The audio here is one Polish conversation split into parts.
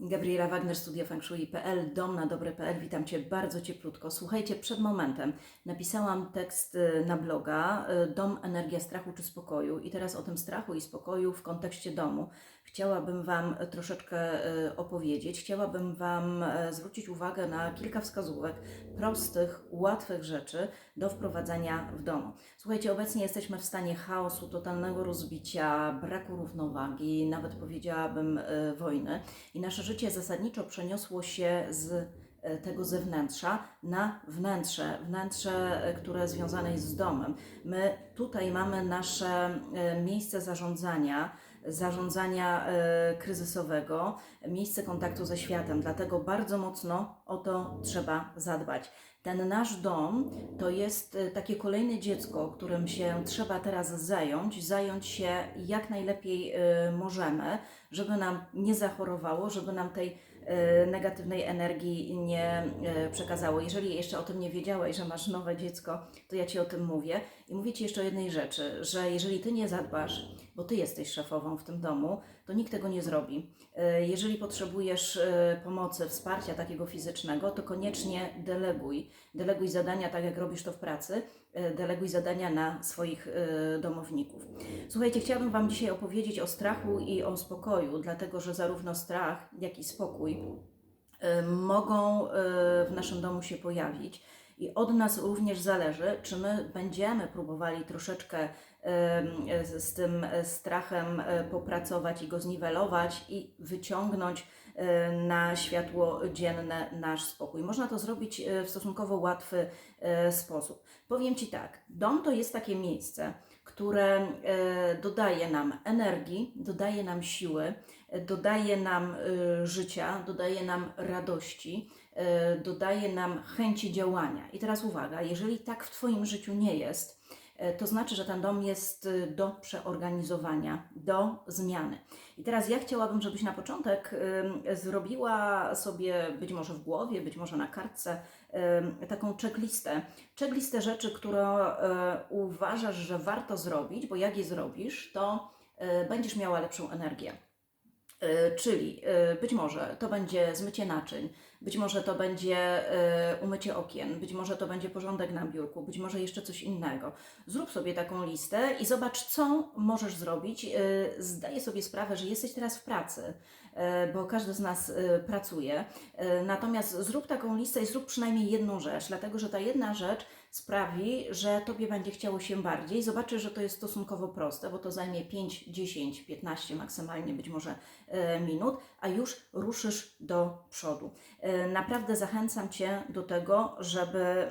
Gabriela Wagner, Studio dom na dobre.pl. Witam Cię bardzo cieplutko. Słuchajcie, przed momentem napisałam tekst y, na bloga y, Dom, energia strachu czy spokoju i teraz o tym strachu i spokoju w kontekście domu chciałabym Wam troszeczkę y, opowiedzieć. Chciałabym Wam e, zwrócić uwagę na kilka wskazówek prostych, łatwych rzeczy do wprowadzania w domu. Słuchajcie, obecnie jesteśmy w stanie chaosu, totalnego rozbicia, braku równowagi, nawet powiedziałabym y, wojny i nasze życie zasadniczo przeniosło się z e, tego zewnętrza na wnętrze, wnętrze, e, które związane jest z domem. My tutaj mamy nasze e, miejsce zarządzania, zarządzania e, kryzysowego, miejsce kontaktu ze światem, dlatego bardzo mocno o to trzeba zadbać. Ten nasz dom to jest e, takie kolejne dziecko, którym się trzeba teraz zająć, zająć się jak najlepiej e, możemy, żeby nam nie zachorowało, żeby nam tej negatywnej energii nie e, przekazało. Jeżeli jeszcze o tym nie wiedziałeś, że masz nowe dziecko, to ja Ci o tym mówię. I mówię Ci jeszcze o jednej rzeczy, że jeżeli Ty nie zadbasz, bo Ty jesteś szefową w tym domu, to nikt tego nie zrobi. E, Jeżeli potrzebujesz e, pomocy, wsparcia takiego fizycznego, to koniecznie deleguj. Deleguj zadania tak, jak robisz to w pracy, e, deleguj zadania na swoich domowników. Słuchajcie, chciałabym Wam dzisiaj opowiedzieć o strachu i o spokoju, dlatego że zarówno strach, jak i spokój mogą w naszym domu się pojawić. I od nas również zależy, czy my będziemy próbowali troszeczkę z tym e, strachem e, popracować i go zniwelować i wyciągnąć e, na światło dzienne nasz spokój. Można to zrobić w stosunkowo łatwy sposób. Powiem Ci tak, dom to jest takie miejsce, które dodaje nam energii, dodaje nam siły, dodaje nam życia, dodaje nam radości, dodaje nam chęci działania. I teraz uwaga, jeżeli tak w Twoim życiu nie jest, e, to znaczy, że ten dom jest e, do przeorganizowania, do zmiany. I teraz ja chciałabym, żebyś na początek zrobiła sobie, być może w głowie, być może na kartce, taką checklistę. Checklistę rzeczy, które e, uważasz, że warto zrobić, bo jak je zrobisz, to będziesz miała lepszą energię. E, Czyli e, być może to będzie zmycie naczyń, być może to będzie e, umycie okien, być może to będzie porządek na biurku, być może jeszcze coś innego. Zrób sobie taką listę i zobacz, co możesz zrobić. Zdaję sobie sprawę, że jesteś teraz w pracy, bo każdy z nas pracuje. Natomiast zrób taką listę i zrób przynajmniej jedną rzecz, dlatego że ta jedna rzecz sprawi, że Tobie będzie chciało się bardziej. Zobaczysz, że to jest stosunkowo proste, bo to zajmie 5, 10, 15 maksymalnie być może e, minut, a już ruszysz do przodu. E, Naprawdę zachęcam Cię do tego, żeby e,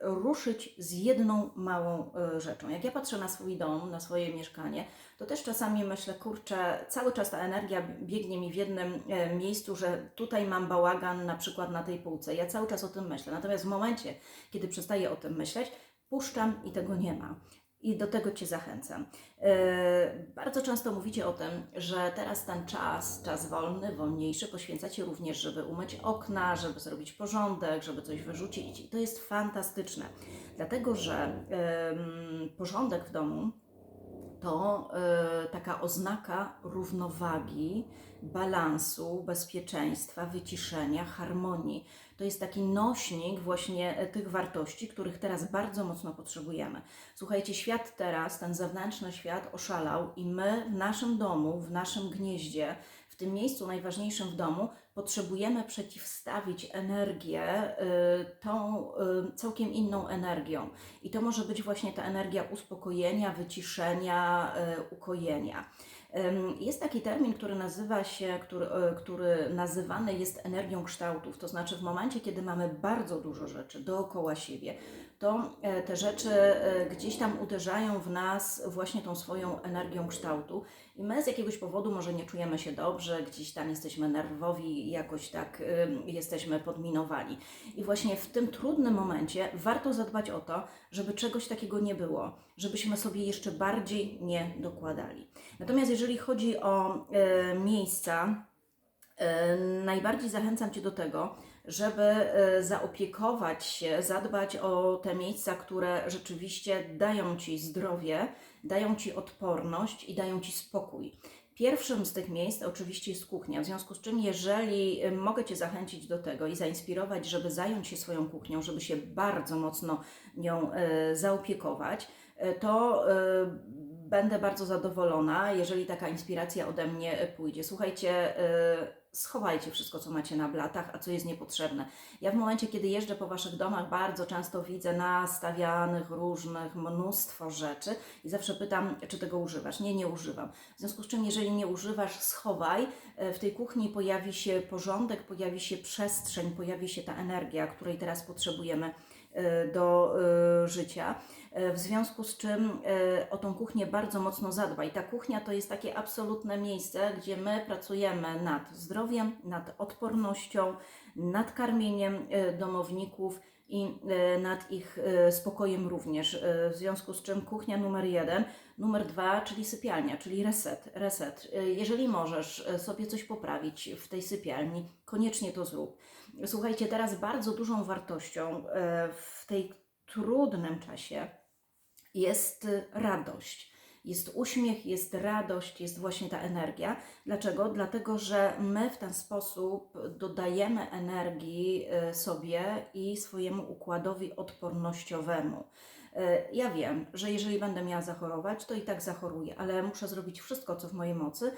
ruszyć z jedną małą rzeczą. Jak ja patrzę na swój dom, na swoje mieszkanie, to też czasami myślę, kurczę, cały czas ta energia biegnie mi w jednym miejscu, że tutaj mam bałagan na przykład na tej półce. Ja cały czas o tym myślę. Natomiast w momencie, kiedy przestaję o tym myśleć, puszczam i tego nie ma. I do tego Cię zachęcam. E, bardzo często mówicie o tym, że teraz ten czas, czas wolny, wolniejszy, poświęcacie również, żeby umyć okna, żeby zrobić porządek, żeby coś wyrzucić. I to jest fantastyczne, dlatego że porządek w domu to e, taka oznaka równowagi, balansu, bezpieczeństwa, wyciszenia, harmonii. To jest taki nośnik właśnie e, tych wartości, których teraz bardzo mocno potrzebujemy. Słuchajcie, świat teraz, ten zewnętrzny świat oszalał i my w naszym domu, w naszym gnieździe, w tym miejscu najważniejszym w domu, potrzebujemy przeciwstawić energię y, tą y, całkiem inną energią. I to może być właśnie ta energia uspokojenia, wyciszenia, y, ukojenia. Jest taki termin, który nazywa się, który, który nazywany jest energią kształtów. To znaczy, w momencie, kiedy mamy bardzo dużo rzeczy dookoła siebie, to e, te rzeczy e, gdzieś tam uderzają w nas właśnie tą swoją energią kształtu i my z jakiegoś powodu może nie czujemy się dobrze, gdzieś tam jesteśmy nerwowi i jakoś tak jesteśmy podminowani. I właśnie w tym trudnym momencie warto zadbać o to, żeby czegoś takiego nie było, żebyśmy sobie jeszcze bardziej nie dokładali. Natomiast jeżeli chodzi o e, miejsca, E, Najbardziej zachęcam Cię do tego, żeby e, zaopiekować się, zadbać o te miejsca, które rzeczywiście dają Ci zdrowie, dają Ci odporność i dają Ci spokój. Pierwszym z tych miejsc oczywiście jest kuchnia, w związku z czym, jeżeli y, mogę Cię zachęcić do tego i zainspirować, żeby zająć się swoją kuchnią, żeby się bardzo mocno nią y, zaopiekować, y, to będę bardzo zadowolona, jeżeli taka inspiracja ode mnie pójdzie. Słuchajcie, y, schowajcie wszystko, co macie na blatach, a co jest niepotrzebne. Ja w momencie, kiedy jeżdżę po Waszych domach, bardzo często widzę nastawianych różnych mnóstwo rzeczy i zawsze pytam, czy tego używasz. Nie, nie używam. W związku z czym, jeżeli nie używasz, schowaj. E, W tej kuchni pojawi się porządek, pojawi się przestrzeń, pojawi się ta energia, której teraz potrzebujemy e, do e, życia. E, W związku z czym o tą kuchnię bardzo mocno zadbaj. Ta kuchnia to jest takie absolutne miejsce, gdzie my pracujemy nad zdrowiem, nad odpornością, nad karmieniem domowników i e, nad ich e, spokojem również. E, W związku z czym kuchnia numer jeden, numer dwa, czyli sypialnia, czyli reset. reset. Jeżeli możesz sobie coś poprawić w tej sypialni, koniecznie to zrób. Słuchajcie, teraz bardzo dużą wartością w tej trudnym czasie jest radość. Jest uśmiech, jest radość, jest właśnie ta energia. Dlaczego? Dlatego, że my w ten sposób dodajemy energii y, sobie i swojemu układowi odpornościowemu. Y, Ja wiem, że jeżeli będę miała zachorować, to i tak zachoruję, ale muszę zrobić wszystko, co w mojej mocy,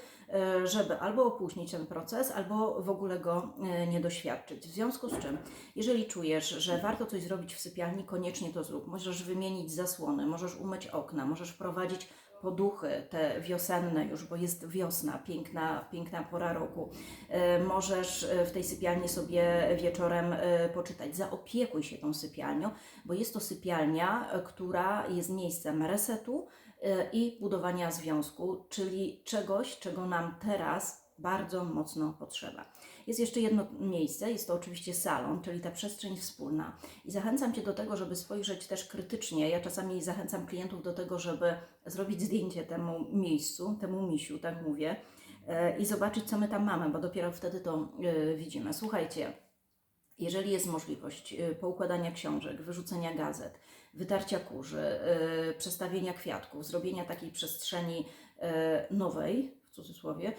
y, żeby albo opóźnić ten proces, albo w ogóle go nie doświadczyć. W związku z czym, jeżeli czujesz, że warto coś zrobić w sypialni, koniecznie to zrób. Możesz wymienić zasłony, możesz umyć okna, możesz wprowadzić poduchy, te wiosenne już, bo jest wiosna, piękna, piękna pora roku. E, Możesz e, w tej sypialni sobie wieczorem e, poczytać. Zaopiekuj się tą sypialnią, bo jest to sypialnia, która jest miejscem resetu i budowania związku, czyli czegoś, czego nam teraz bardzo mocno potrzeba. Jest jeszcze jedno miejsce, jest to oczywiście salon, czyli ta przestrzeń wspólna. I zachęcam Cię do tego, żeby spojrzeć też krytycznie. Ja czasami zachęcam klientów do tego, żeby zrobić zdjęcie temu miejscu, temu misiu, tak mówię, e, i zobaczyć, co my tam mamy, bo dopiero wtedy to e, widzimy. Słuchajcie, jeżeli jest możliwość y, poukładania książek, wyrzucenia gazet, wytarcia kurzy, przestawienia kwiatków, zrobienia takiej przestrzeni nowej, cudzysłowie,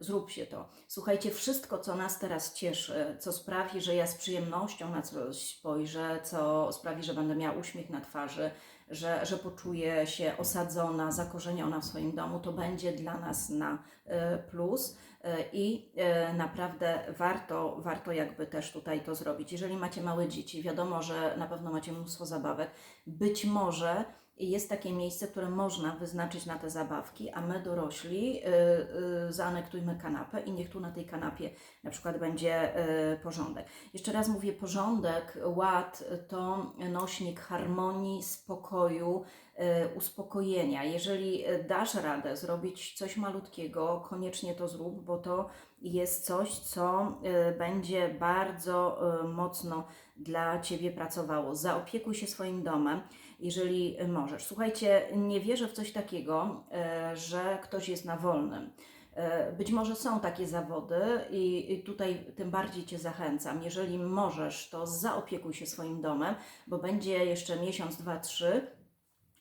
zrób się to. Słuchajcie, wszystko, co nas teraz cieszy, co sprawi, że ja z przyjemnością na coś spojrzę, co sprawi, że będę miała uśmiech na twarzy, że, że poczuję się osadzona, zakorzeniona w swoim domu, to będzie dla nas na y, plus. Y, I naprawdę warto, warto jakby też tutaj to zrobić. Jeżeli macie małe dzieci, wiadomo, że na pewno macie mnóstwo zabawek. Być może jest takie miejsce, które można wyznaczyć na te zabawki, a my dorośli y, y, zaanektujmy kanapę i niech tu na tej kanapie na przykład będzie y, porządek. Jeszcze raz mówię, porządek, ład to nośnik harmonii, spokoju, uspokojenia. Jeżeli y, dasz radę zrobić coś malutkiego, koniecznie to zrób, bo to jest coś, co y, będzie bardzo mocno dla Ciebie pracowało. Zaopiekuj się swoim domem, jeżeli możesz. Słuchajcie, nie wierzę w coś takiego, że ktoś jest na wolnym. Być może są takie zawody i tutaj tym bardziej Cię zachęcam. Jeżeli możesz, to zaopiekuj się swoim domem, bo będzie jeszcze miesiąc, dwa, trzy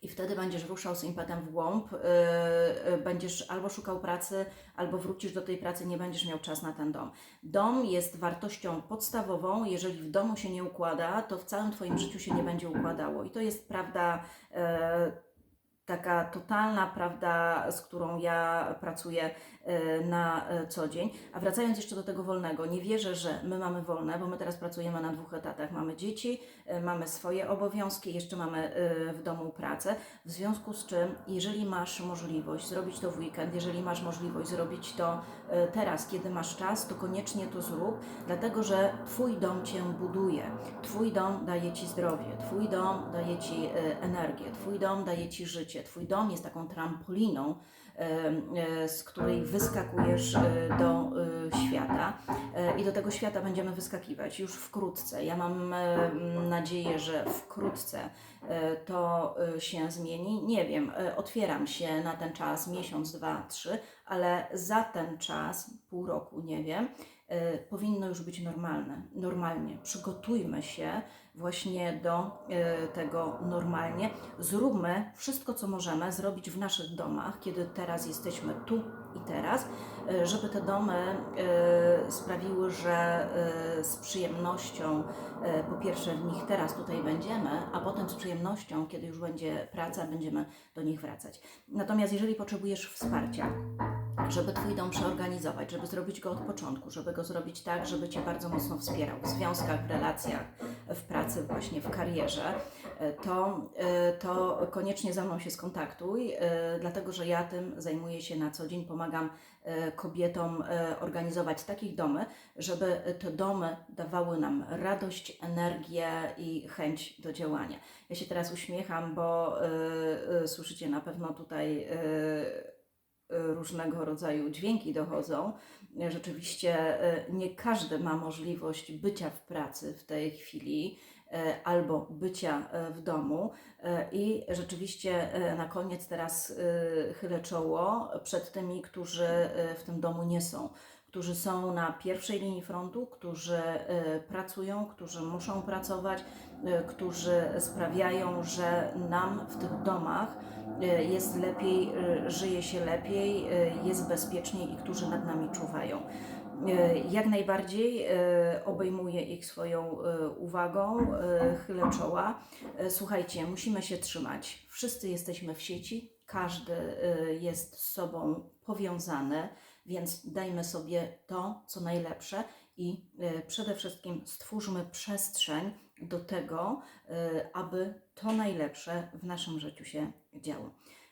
i wtedy będziesz ruszał z impetem w głąb, yy, będziesz albo szukał pracy, albo wrócisz do tej pracy, nie będziesz miał czas na ten dom. Dom jest wartością podstawową, jeżeli w domu się nie układa, to w całym Twoim życiu się nie będzie układało. I to jest prawda yy, taka totalna prawda, z którą ja pracuję e, na e, co dzień. A wracając jeszcze do tego wolnego, nie wierzę, że my mamy wolne, bo my teraz pracujemy na dwóch etatach. Mamy dzieci, e, mamy swoje obowiązki, jeszcze mamy w domu pracę. W związku z czym, jeżeli masz możliwość zrobić to w weekend, jeżeli masz możliwość zrobić to teraz, kiedy masz czas, to koniecznie to zrób, dlatego że Twój dom Cię buduje. Twój dom daje Ci zdrowie, Twój dom daje Ci energię, Twój dom daje Ci życie, Twój dom jest taką trampoliną, e, z której wyskakujesz e, do e, świata i do tego świata będziemy wyskakiwać już wkrótce. Ja mam nadzieję, że wkrótce to się zmieni? Nie wiem. Otwieram się na ten czas, miesiąc, dwa, trzy, ale za ten czas, pół roku, nie wiem, powinno już być normalne. Normalnie. Przygotujmy się właśnie do e, tego normalnie. Zróbmy wszystko, co możemy zrobić w naszych domach, kiedy teraz jesteśmy tu i teraz, e, żeby te domy sprawiły, że z przyjemnością po pierwsze w nich teraz tutaj będziemy, a potem z przyjemnością, kiedy już będzie praca, będziemy do nich wracać. Natomiast jeżeli potrzebujesz wsparcia, żeby Twój dom przeorganizować, żeby zrobić go od początku, żeby go zrobić tak, żeby Cię bardzo mocno wspierał w związkach, w relacjach, w pracy, właśnie w karierze, e, to, e, to koniecznie ze mną się skontaktuj, e, dlatego że ja tym zajmuję się na co dzień, pomagam kobietom organizować takich domy, żeby te domy dawały nam radość, energię i chęć do działania. Ja się teraz uśmiecham, bo słyszycie na pewno tutaj różnego rodzaju dźwięki dochodzą. Rzeczywiście e, nie każdy ma możliwość bycia w pracy w tej chwili albo bycia w domu. I rzeczywiście na koniec teraz chylę czoło przed tymi, którzy w tym domu nie są. Którzy są na pierwszej linii frontu, którzy pracują, którzy muszą pracować, którzy sprawiają, że nam w tych domach jest lepiej, e, żyje się lepiej, e, jest bezpieczniej i którzy nad nami czuwają. E, Jak najbardziej e, obejmuję ich swoją e, uwagą, e, chylę czoła. E, Słuchajcie, musimy się trzymać. Wszyscy jesteśmy w sieci, każdy e, jest z sobą powiązany, więc dajmy sobie to, co najlepsze i e, przede wszystkim stwórzmy przestrzeń do tego, e, aby to najlepsze w naszym życiu się działo.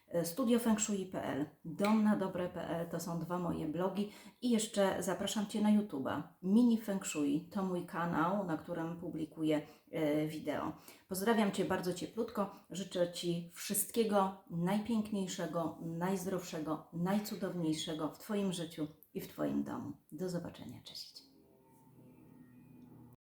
E, Studiofengshui.pl, domnadobre.pl to są dwa moje blogi i jeszcze zapraszam Cię na YouTube'a. Mini Feng Shui to mój kanał, na którym publikuję e, wideo. Pozdrawiam Cię bardzo cieplutko, życzę Ci wszystkiego najpiękniejszego, najzdrowszego, najcudowniejszego w Twoim życiu i w Twoim domu. Do zobaczenia, cześć.